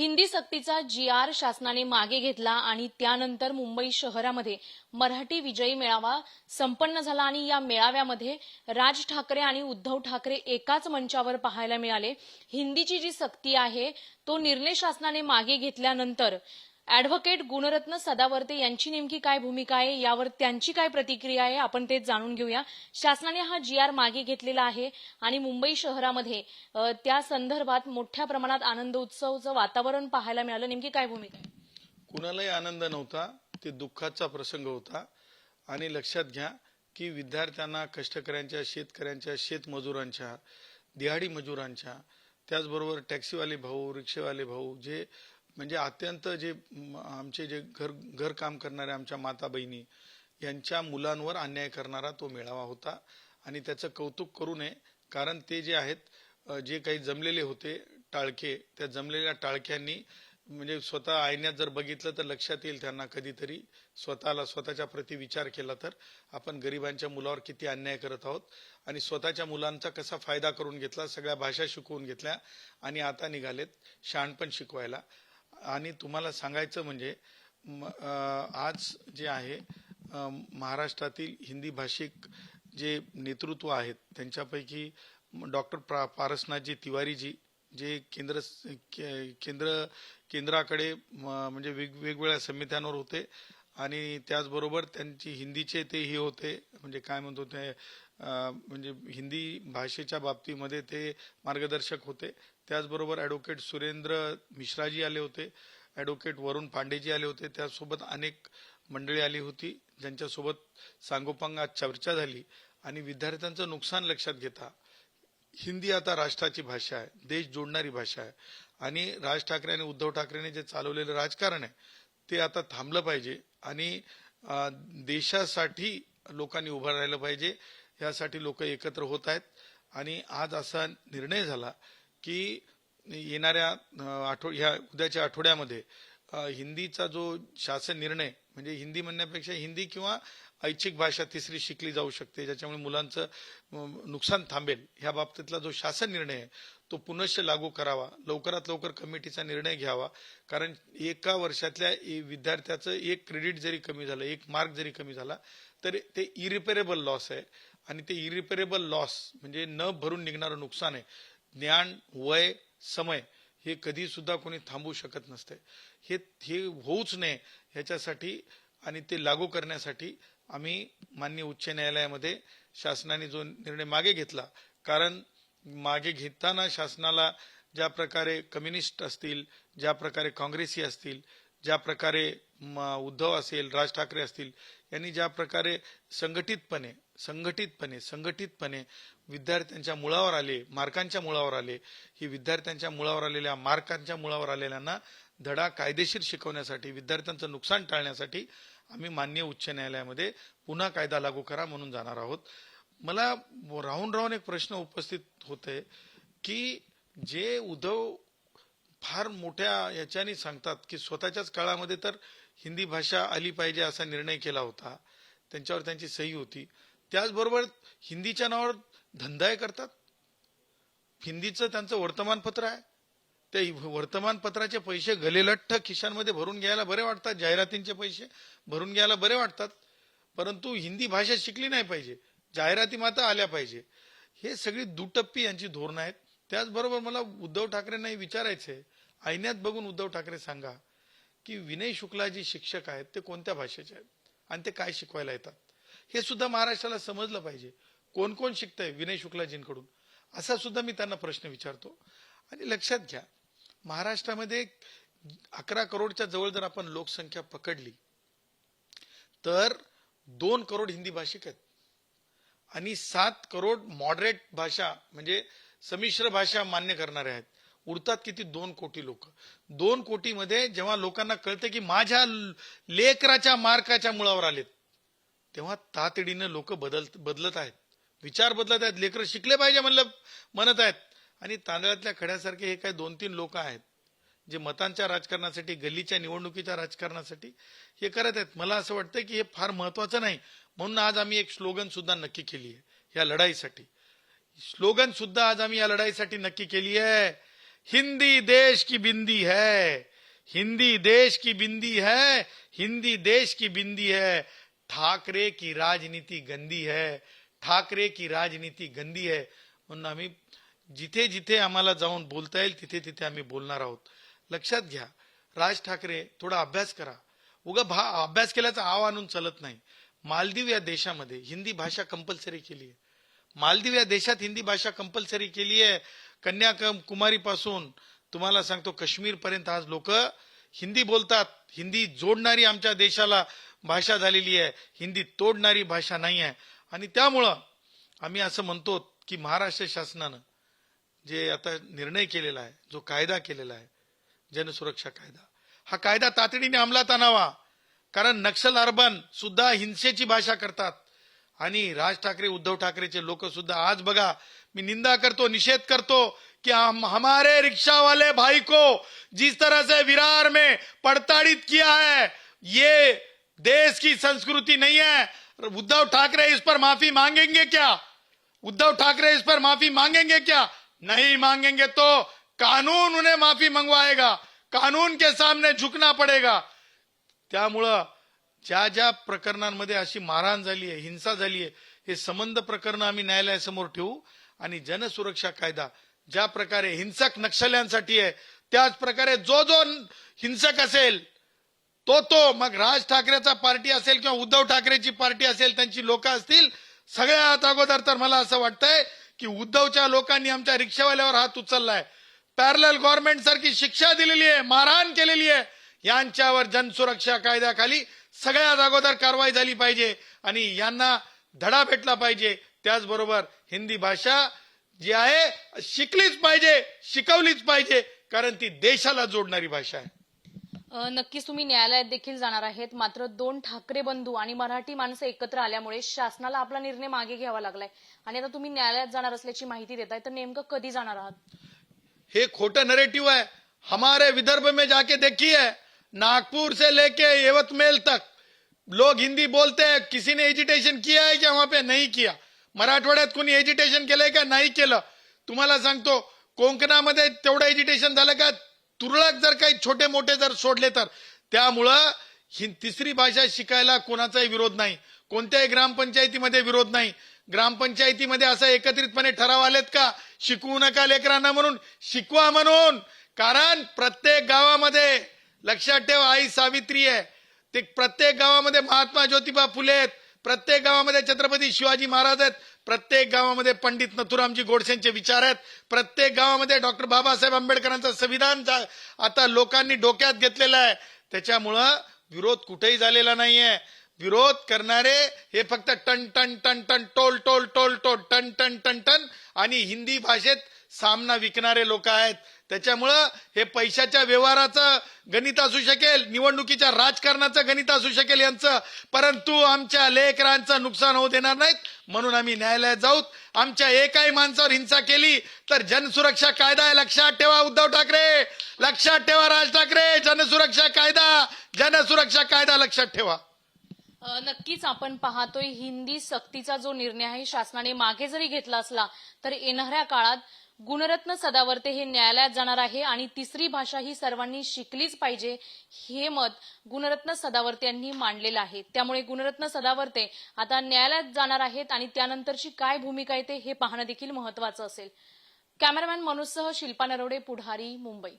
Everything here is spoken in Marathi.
हिंदी सक्तीचा जी आर शासनाने मागे घेतला आणि त्यानंतर मुंबई शहरामध्ये मराठी विजयी मेळावा संपन्न झाला आणि या मेळाव्यामध्ये राज ठाकरे आणि उद्धव ठाकरे एकाच मंचावर पाहायला मिळाले. हिंदीची जी सक्ती आहे तो निर्णय शासनाने मागे घेतल्यानंतर ऍडव्होकेट गुणरत्न सदावर्ते यांची नेमकी काय भूमिका आहे? यावर त्यांची काय प्रतिक्रिया आहे? आपण ते जाणून घेऊया. शासनाने हा जी आर मागे घेतलेला आहे आणि मुंबई शहरामध्ये त्या संदर्भात मोठ्या प्रमाणात आनंद उत्सवचं वातावरण पाहायला मिळालं. नेमकी काय भूमिका आहे? कुणालाही आनंद नव्हता ते दुःखाचा प्रसंग होता. आणि लक्षात घ्या की विद्यार्थ्यांना कष्टकऱ्यांच्या शेतकऱ्यांच्या शेतमजुरांच्या दिहाडी मजुरांच्या त्याचबरोबर टॅक्सीवाले भाऊ रिक्षेवाले भाऊ जे म्हणजे अत्यंत जे आमचे जे घर घर काम करणाऱ्या आमच्या माता बहिणी यांच्या मुलांवर अन्याय करणारा तो मेळावा होता. आणि त्याचं कौतुक करू नये कारण ते जे आहेत जे काही जमलेले होते टाळके त्या जमलेल्या टाळक्यांनी म्हणजे स्वतः आयण्यात जर बघितलं तर लक्षात येईल त्यांना कधीतरी स्वतःला स्वतःच्या प्रति विचार केला तर आपण गरिबांच्या मुलावर किती अन्याय करत आहोत. आणि स्वतःच्या मुलांचा कसा फायदा करून घेतला सगळ्या भाषा शिकवून घेतल्या आणि आता निघालेत शहाणपण शिकवायला. आणि तुम्हाला सांगायचं म्हणजे म- आज जे आहे महाराष्ट्रातील हिंदी भाषिक जे नेतृत्व आहेत त्यांच्यापैकी डॉक्टर प्रा पारसनाथजी तिवारीजी जे केंद्र के- केंद्र केंद्राकडे म्हणजे वेग वेगवेगळ्या समित्यांवर होते आणि त्याचबरोबर त्यांची हिंदीचे ते हे होते म्हणजे काय म्हणतो ते म्हणजे हिंदी भाषेच्या बाबतीमध्ये ते मार्गदर्शक होते. त्याचबरोबर ॲडव्होकेट सुरेंद्र मिश्राजी आले होते. ॲडव्होकेट वरुण पांडेजी आले होते. त्यासोबत अनेक मंडळी आली होती ज्यांच्यासोबत सांगोपांग आज चर्चा झाली आणि विद्यार्थ्यांचं नुकसान लक्षात घेता हिंदी आता राष्ट्राची भाषा आहे देश जोडणारी भाषा आहे आणि राज ठाकरे आणि उद्धव ठाकरेने जे चालवलेलं राजकारण आहे ते आता थांबलं पाहिजे आणि देशासाठी लोकांनी उभं राहिलं पाहिजे. यासाठी लोक एकत्र होत आहेत. आणि आज असा निर्णय झाला की येणाऱ्या आठव ह्या उद्याच्या आठवड्यामध्ये हिंदीचा जो शासन निर्णय म्हणजे हिंदी म्हणण्यापेक्षा हिंदी किंवा ऐच्छिक भाषा तिसरी शिकली जाऊ शकते ज्याच्यामुळे मुलांचं नुकसान थांबेल ह्या बाबतीतला जो शासन निर्णय आहे तो पुनश्च लागू करावा लवकरात लवकर कमिटीचा निर्णय घ्यावा. कारण एका वर्षातल्या ए- विद्यार्थ्याचं एक क्रेडिट जरी कमी झालं एक मार्क जरी कमी झाला तर ते इरिपेरेबल लॉस आहे. आणि ते इरिपेरेबल लॉस म्हणजे न भरून निघणारं नुकसान आहे. ज्ञान वय समय हे कधी सुद्धा कोणी थांबवू शकत नसते. हे हे होऊच नये ह्याच्यासाठी आणि ते लागू करण्यासाठी आम्ही मान्य उच्च न्यायालयामध्ये शासनाने जो निर्णय मागे घेतला कारण मागे घेताना शासनाला ज्या प्रकारे कम्युनिस्ट असतील ज्या प्रकारे काँग्रेसी असतील ज्या प्रकारे म, उद्धव असेल राज ठाकरे असतील यांनी ज्या प्रकारे संघटितपणे संघटितपणे संघटितपणे विद्यार्थ्यांच्या मुळावर आले मार्कांच्या मुळावर आले ही विद्यार्थ्यांच्या मुळावर आलेल्या मार्कांच्या मुळावर आलेल्यांना धडा कायदेशीर शिकवण्यासाठी विद्यार्थ्यांचं नुकसान टाळण्यासाठी आम्ही मान्य उच्च न्यायालयामध्ये पुन्हा कायदा लागू करा म्हणून जाणार आहोत. मला राहून राहून एक प्रश्न उपस्थित होते की जे उद्धव फार मोठ्या याच्याने सांगतात की स्वतःच्याच काळामध्ये तर हिंदी भाषा आली पाहिजे असा निर्णय केला होता. त्यांच्यावर त्यांची सही होती. त्याचबरोबर हिंदीच्या नावावर धंदाही करतात. हिंदीचं त्यांचं वर्तमानपत्र आहे. त्या वर्तमानपत्राचे पैसे गलेलठ्ठ खिशांमध्ये भरून घ्यायला बरे वाटतात. जाहिरातींचे पैसे भरून घ्यायला बरे वाटतात. परंतु हिंदी भाषा शिकली नाही पाहिजे. जाहिराती मात्र आल्या पाहिजे. हे सगळी दुटप्पी यांची धोरणं आहेत. त्याचबरोबर मला उद्धव ठाकरेंनाही विचारायचंय. ऐन्यात बघून उद्धव ठाकरे सांगा. की विनय शुक्ला जी शिक्षक आहेत ते कोणत्या भाषेचे आहेत आणि ते काय शिकवायला येतात? हे सुद्धा महाराष्ट्राला समजलं पाहिजे. कोण कोण शिकतंय विनय शुक्लाजींकडून? असा सुद्धा मी त्यांना प्रश्न विचारतो. आणि लक्षात घ्या महाराष्ट्रामध्ये अकरा करोडच्या जवळ जर आपण लोकसंख्या पकडली तर दोन करोड हिंदी भाषिक आहेत. आणि सात करोड मॉडरेट भाषा म्हणजे संमिश्र भाषा मान्य करणारे आहेत. उरतात किती? दोन कोटी लोक. दोन कोटीमध्ये जेव्हा लोकांना कळतं की माझ्या लेकराच्या मार्काच्या मुळावर आलेत तेव्हा तातडीनं लोक बदल बदलत आहेत. विचार बदलत आहेत. लेकरं शिकले पाहिजे म्हणलं म्हणत आहेत. आणि तांदळातल्या खड्यासारखे हे काही दोन तीन लोक आहेत जे मतांच्या राजकारणासाठी गल्लीच्या निवडणुकीच्या राजकारणासाठी हे करत आहेत. मला असं वाटतं की हे फार महत्वाचं नाही. म्हणून आज आम्ही एक स्लोगन सुद्धा नक्की केली आहे या लढाईसाठी. स्लोगन सुद्धा आज आम्ही या लढाईसाठी नक्की केली आहे हिंदी देश की बिंदी है। हिंदी देश की बिंदी है हिंदी देश की बिंदी है। ठाकरे की राजनीति गंदी है ठाकरे की राजनीती गंदी है। म्हणून आम्ही जिथे जिथे आम्हाला जाऊन बोलता येईल तिथे तिथे आम्ही बोलणार आहोत. लक्षात घ्या राज ठाकरे थोडा अभ्यास करा. उगा भा अभ्यास केल्याचा आव आणून चालत नाही. मालदीव या देशामध्ये हिंदी भाषा कंपल्सरी केली आहे. मालदीव या देशात हिंदी भाषा कंपल्सरी केली आहे. कन्याकुमारी पासून तुम्हाला सांगतो काश्मीर पर्यंत आज लोक हिंदी बोलतात. हिंदी जोडणारी आमच्या देशाला भाषा झालेली आहे. हिंदी तोडणारी भाषा नाही आहे. आणि त्यामुळं आम्ही असं म्हणतो की महाराष्ट्र शासनानं जे आता निर्णय केलेला आहे जो कायदा केलेला आहे जनसुरक्षा कायदा हा कायदा तातडीने अंमलात आणावा. कारण नक्षल अर्बन सुद्धा हिंसेची भाषा करतात. आणि राज ठाकरे उद्धव ठाकरेचे लोक सुद्धा आज बघा मी निंदा करतो निषेध करतो कि हम हमारे रिक्शा वाले भाई को जिस तरह से विरार में पड़ताड़ित किया है ये देश की संस्कृति नहीं है। उद्धव ठाकरे इस पर माफी मांगेंगे क्या? उद्धव ठाकरे इस पर माफी मांगेंगे क्या? नहीं मांगेंगे तो कानून उन्हें माफी मंगवाएगा कानून के सामने झुकना पड़ेगा। त्यामुळं ज्या ज्या प्रकरणांमध्ये अशी मारहाण झाली आहे हिंसा झाली आहे हे संबंध प्रकरण आम्ही न्यायालयासमोर ठेवू आणि जनसुरक्षा कायदा ज्या प्रकारे हिंसक नक्षल्यांसाठी आहे त्याच प्रकारे जो जो हिंसक असेल तो तो मग राज ठाकरेचा पार्टी असेल किंवा उद्धव ठाकरेची पार्टी असेल त्यांची लोक असतील सगळ्यात अगोदर तर मला असं वाटतंय की उद्धवच्या लोकांनी आमच्या रिक्षावाल्यावर हात उचललाय. पॅरल गव्हर्नमेंट सारखी शिक्षा दिलेली आहे मारहाण केलेली आहे. यांच्यावर जनसुरक्षा कायद्याखाली सगळ्यात अगोदर कारवाई झाली पाहिजे आणि यांना धडा भेटला पाहिजे. त्याचबरोबर हिंदी भाषा जी आहे शिकलीच पाहिजे शिकवलीच पाहिजे कारण ती देशाला जोडणारी भाषा आहे. नक्कीच तुम्ही न्यायालयात देखील जाणार आहेत. मात्र दोन ठाकरे बंधू आणि मराठी माणसं एकत्र आल्यामुळे शासनाला आपला निर्णय मागे घ्यावा लागलाय. आणि आता तुम्ही न्यायालयात जाणार असल्याची माहिती देताय तर नेमकं कधी जाणार आहात? हे खोटं नरेटिव है हमारे विदर्भ में जाके देखिए नागपुर से लेके यवतमेल तक। लोग हिंदी बोलते हैं किसी ने एजिटेशन किया है क्या वहां पे? नहीं किया। मराठवाड्यात कोणी एजिटेशन केलंय का? नाही केलं। तुम्हाला सांगतो कोकणामध्ये तेवढं एजिटेशन झालं का? तुरळक जर काही छोटे मोठे जर सोडले तर. त्यामुळं ही तिसरी भाषा शिकायला कोणाचाही विरोध नाही. कोणत्याही ग्रामपंचायतीमध्ये विरोध नाही. ग्रामपंचायतीमध्ये असं एकत्रितपणे ठराव आलेत का? शिकवू नका लेकरांना म्हणून. शिकवा म्हणून. कारण प्रत्येक गावामध्ये लक्षात ठेव आई सावित्री आहे. ते प्रत्येक गावामध्ये महात्मा ज्योतिबा फुले आहेत. प्रत्येक गावामध्ये छत्रपती शिवाजी महाराज आहेत. प्रत्येक गावामध्ये पंडित नथुरामजी गोडसेंचे विचार आहेत. प्रत्येक गावामध्ये डॉक्टर बाबासाहेब आंबेडकरांचं संविधान आता लोकांनी डोक्यात घेतलेलं आहे. त्याच्यामुळं विरोध कुठेही झालेला नाहीये. विरोध करणारे हे फक्त टन टन टन टन टोल टोल टोल टोल टन टन टन टन आणि हिंदी भाषेत सामना विकणारे लोक आहेत. त्याच्यामुळं हे पैशाच्या व्यवहाराचं गणित असू शकेल निवडणुकीच्या राजकारणाचं गणित असू शकेल यांचं. परंतु आमच्या लेकरांचं नुकसान होऊ देणार नाहीत म्हणून आम्ही न्यायालयात जाऊत आमच्या एकाही माणसावर हिंसा केली तर जनसुरक्षा कायदा आहे लक्षात ठेवा उद्धव ठाकरे! लक्षात ठेवा राज ठाकरे! जनसुरक्षा कायदा! जनसुरक्षा कायदा लक्षात ठेवा. नक्कीच आपण पाहतोय हिंदी सक्तीचा जो निर्णय आहे शासनाने मागे जरी घेतला असला तर येणाऱ्या काळात गुणरत्न सदावर्ते हे न्यायालयात जाणार आहे आणि तिसरी भाषा ही सर्वांनी शिकलीच पाहिजे हे मत गुणरत्न सदावर्ते यांनी मांडलेलं आहे. त्यामुळे गुणरत्न सदावर्ते आता न्यायालयात जाणार आहेत आणि त्यानंतरची काय भूमिका येते हे पाहणं देखील महत्वाचं असेल. कॅमेरामॅन मनोजसह शिल्पा नरवडे पुढारी मुंबई.